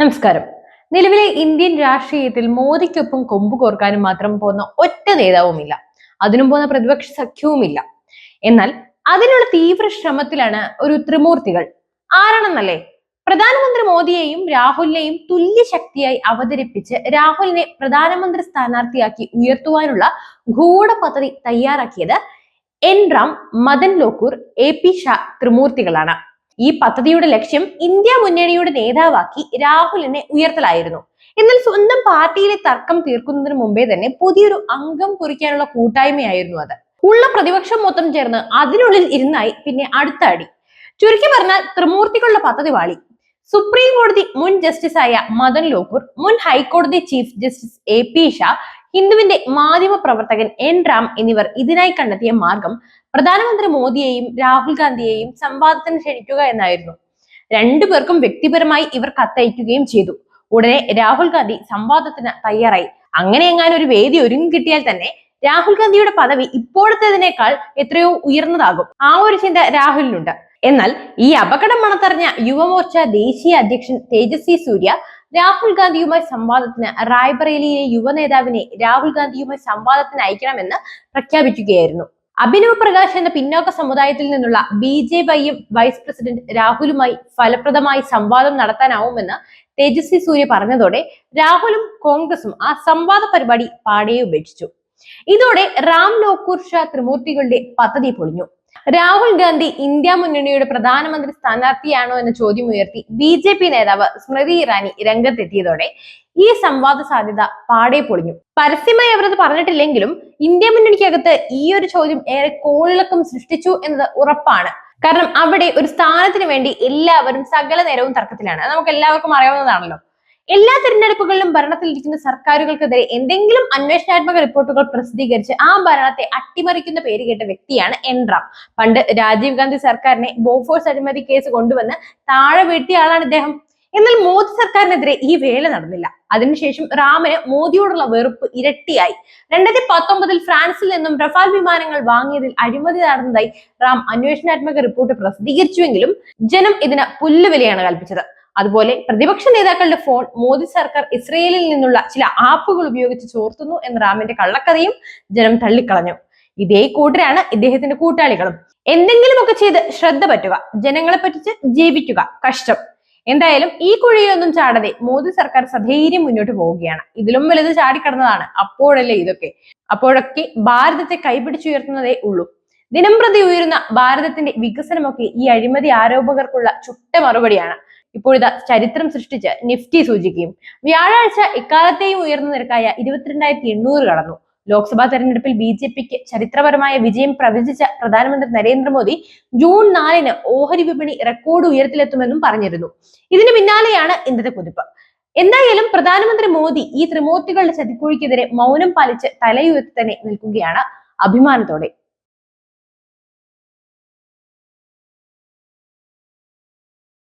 നമസ്കാരം. നിലവിലെ ഇന്ത്യൻ രാഷ്ട്രീയത്തിൽ മോദിക്കൊപ്പം കൊമ്പ് കോർക്കാനും മാത്രം പോകുന്ന ഒറ്റ നേതാവുമില്ല. അതിനും പോകുന്ന പ്രതിപക്ഷ സഖ്യവുമില്ല. എന്നാൽ അതിനുള്ള തീവ്ര ശ്രമത്തിലാണ് ഒരു ത്രിമൂർത്തികൾ. ആരാണെന്നല്ലേ? പ്രധാനമന്ത്രി മോദിയെയും രാഹുലിനെയും തുല്യ ശക്തിയായി അവതരിപ്പിച്ച് രാഹുലിനെ പ്രധാനമന്ത്രി സ്ഥാനാർത്ഥിയാക്കി ഉയർത്തുവാനുള്ള ഗൂഢ പദ്ധതി തയ്യാറാക്കിയത് N. Ram Madan Lokur A. P. Shah ത്രിമൂർത്തികളാണ്. ഈ പദ്ധതിയുടെ ലക്ഷ്യം ഇന്ത്യ മുന്നണിയുടെ നേതാവാക്കി രാഹുലിനെ ഉയർത്തലായിരുന്നു. എന്നാൽ സ്വന്തം പാർട്ടിയിലെ തർക്കം തീർക്കുന്നതിന് മുമ്പേ തന്നെ പുതിയൊരു അംഗം കുറിക്കാനുള്ള കൂട്ടായ്മയായിരുന്നു അത്. ഉള്ള പ്രതിപക്ഷം മൊത്തം ചേർന്ന് അതിനുള്ളിൽ ഇരുന്നായി പിന്നെ അടുത്ത അടി. ചുരുക്കി പറഞ്ഞാൽ ത്രിമൂർത്തികളുടെ പദ്ധതി വാളി സുപ്രീം കോടതി മുൻ ജസ്റ്റിസായ മദൻ ലോക്കൂർ മുൻ ഹൈക്കോടതി chief justice A P Shah ഹിന്ദുവിന്റെ മാധ്യമ പ്രവർത്തകൻ എൻ റാം എന്നിവർ ഇതിനായി കണ്ടെത്തിയ മാർഗം പ്രധാനമന്ത്രി മോദിയെയും രാഹുൽ ഗാന്ധിയെയും സംവാദത്തിന് ക്ഷണിക്കുക എന്നായിരുന്നു. രണ്ടുപേർക്കും വ്യക്തിപരമായി ഇവർ കത്തയക്കുകയും ചെയ്തു. ഉടനെ രാഹുൽ ഗാന്ധി സംവാദത്തിന് തയ്യാറായി. അങ്ങനെ എങ്ങാനും ഒരു വേദി ഒരുങ്ങി കിട്ടിയാൽ തന്നെ രാഹുൽ ഗാന്ധിയുടെ പദവി ഇപ്പോഴത്തേതിനേക്കാൾ എത്രയോ ഉയർന്നതാകും. ആ ഒരു ചിന്ത രാഹുലിനുണ്ട്. എന്നാൽ ഈ അപകടം മണത്തറിഞ്ഞ യുവമോർച്ച ദേശീയ അധ്യക്ഷൻ തേജസ്വി സൂര്യ രാഹുൽ ഗാന്ധിയുമായി സംവാദത്തിന് റായ്ബറേലിയിലെ യുവനേതാവിനെ രാഹുൽ ഗാന്ധിയുമായി സംവാദത്തിന് അയക്കണമെന്ന് പ്രഖ്യാപിക്കുകയായിരുന്നു. അഭിനവ് പ്രകാശ് എന്ന പിന്നോക്ക സമുദായത്തിൽ നിന്നുള്ള ബി ജെ വൈയും വൈസ് പ്രസിഡന്റ് രാഹുലുമായി ഫലപ്രദമായി സംവാദം നടത്താനാവുമെന്ന് തേജസ്വി സൂര്യ പറഞ്ഞതോടെ രാഹുലും കോൺഗ്രസും ആ സംവാദ പരിപാടി പാടെ ഉപേക്ഷിച്ചു. ഇതോടെ റാം ലോക്കൂർ ത്രിമൂർത്തികളുടെ പദ്ധതി പൊളിഞ്ഞു. രാഹുൽ ഗാന്ധി ഇന്ത്യ മുന്നണിയുടെ പ്രധാനമന്ത്രി സ്ഥാനാർത്ഥിയാണോ എന്ന ചോദ്യം ഉയർത്തി ബി ജെ പി നേതാവ് സ്മൃതി ഇറാനി രംഗത്തെത്തിയതോടെ ഈ സംവാദ സാധ്യത പാടെ പൊളിഞ്ഞു. പരസ്യമായി അവരത് പറഞ്ഞിട്ടില്ലെങ്കിലും ഇന്ത്യ മുന്നണിക്കകത്ത് ഈ ഒരു ചോദ്യം ഏറെ കോളിളക്കം സൃഷ്ടിച്ചു എന്നത് ഉറപ്പാണ്. കാരണം അവിടെ ഒരു സ്ഥാനത്തിന് വേണ്ടി എല്ലാവരും സകല നേരവും തർക്കത്തിലാണ്. നമുക്ക് എല്ലാവർക്കും അറിയാവുന്നതാണല്ലോ. എല്ലാ തിരഞ്ഞെടുപ്പുകളിലും ഭരണത്തിലിരിക്കുന്ന സർക്കാരുകൾക്കെതിരെ എന്തെങ്കിലും അന്വേഷണാത്മക റിപ്പോർട്ടുകൾ പ്രസിദ്ധീകരിച്ച് ആ ഭരണത്തെ അട്ടിമറിക്കുന്ന പേര് കേട്ട വ്യക്തിയാണ് എൻ റാം. പണ്ട് രാജീവ് ഗാന്ധി സർക്കാരിനെ ബോഫോഴ്സ് അഴിമതി കേസ് കൊണ്ടുവന്ന് താഴെ വീട്ടിയ ആളാണ് ഇദ്ദേഹം. എന്നാൽ മോദി സർക്കാരിനെതിരെ ഈ വേല നടന്നില്ല. അതിനുശേഷം റാമിന് മോദിയോടുള്ള വെറുപ്പ് ഇരട്ടിയായി. രണ്ടായിരത്തി പത്തൊമ്പതിൽ ഫ്രാൻസിൽ നിന്നും റഫാൽ വിമാനങ്ങൾ വാങ്ങിയതിൽ അഴിമതി നടന്നതായി റാം അന്വേഷണാത്മക റിപ്പോർട്ട് പ്രസിദ്ധീകരിച്ചുവെങ്കിലും ജനം ഇതിന് പുല്ലുവിലയാണ് കൽപ്പിച്ചത്. അതുപോലെ പ്രതിപക്ഷ നേതാക്കളുടെ ഫോൺ മോദി സർക്കാർ ഇസ്രയേലിൽ നിന്നുള്ള ചില ആപ്പുകൾ ഉപയോഗിച്ച് ചോർത്തുന്നു എന്ന റാമിന്റെ കള്ളക്കഥയും ജനം തള്ളിക്കളഞ്ഞു. ഇതേ കൂട്ടരാണ് ഇദ്ദേഹത്തിന്റെ കൂട്ടാളികളും. എന്തെങ്കിലുമൊക്കെ ചെയ്ത് ശ്രദ്ധ പറ്റുക ജനങ്ങളെ പറ്റിച്ച് ജീവിക്കുക കഷ്ടം. എന്തായാലും ഈ കുഴിയിലൊന്നും ചാടാതെ മോദി സർക്കാർ സധൈര്യം മുന്നോട്ട് പോവുകയാണ്. ഇതിലും വലുത് ചാടിക്കടന്നതാണ് അപ്പോഴല്ലേ ഇതൊക്കെ. അപ്പോഴൊക്കെ ഭാരതത്തെ കൈപിടിച്ചുയർത്തുന്നതേ ഉള്ളൂ. ദിനംപ്രതി ഉയരുന്ന ഭാരതത്തിന്റെ വികസനമൊക്കെ ഈ അഴിമതി ആരോപകർക്കുള്ള ചുട്ട മറുപടിയാണ്. ഇപ്പോഴിതാ ചരിത്രം സൃഷ്ടിച്ച് നിഫ്റ്റി സൂചിക്കുകയും വ്യാഴാഴ്ച ഇക്കാലത്തെയും ഉയർന്ന നിരക്കായ ഇരുപത്തിരണ്ടായിരത്തി എണ്ണൂറ് കടന്നു. ലോക്സഭാ തെരഞ്ഞെടുപ്പിൽ ബി ജെ പിക്ക് ചരിത്രപരമായ വിജയം പ്രവചിച്ച പ്രധാനമന്ത്രി നരേന്ദ്രമോദി ജൂൺ നാലിന് ഓഹരി വിപണി റെക്കോർഡ് ഉയരത്തിലെത്തുമെന്നും പറഞ്ഞിരുന്നു. ഇതിന് പിന്നാലെയാണ് ഇന്നത്തെ കുതിപ്പ്. എന്തായാലും പ്രധാനമന്ത്രി മോദി ഈ ത്രിമൂർത്തികളുടെ ചതിക്കുഴിക്കെതിരെ മൗനം പാലിച്ച് തലയുയർത്തി തന്നെ നിൽക്കുകയാണ് അഭിമാനത്തോടെ.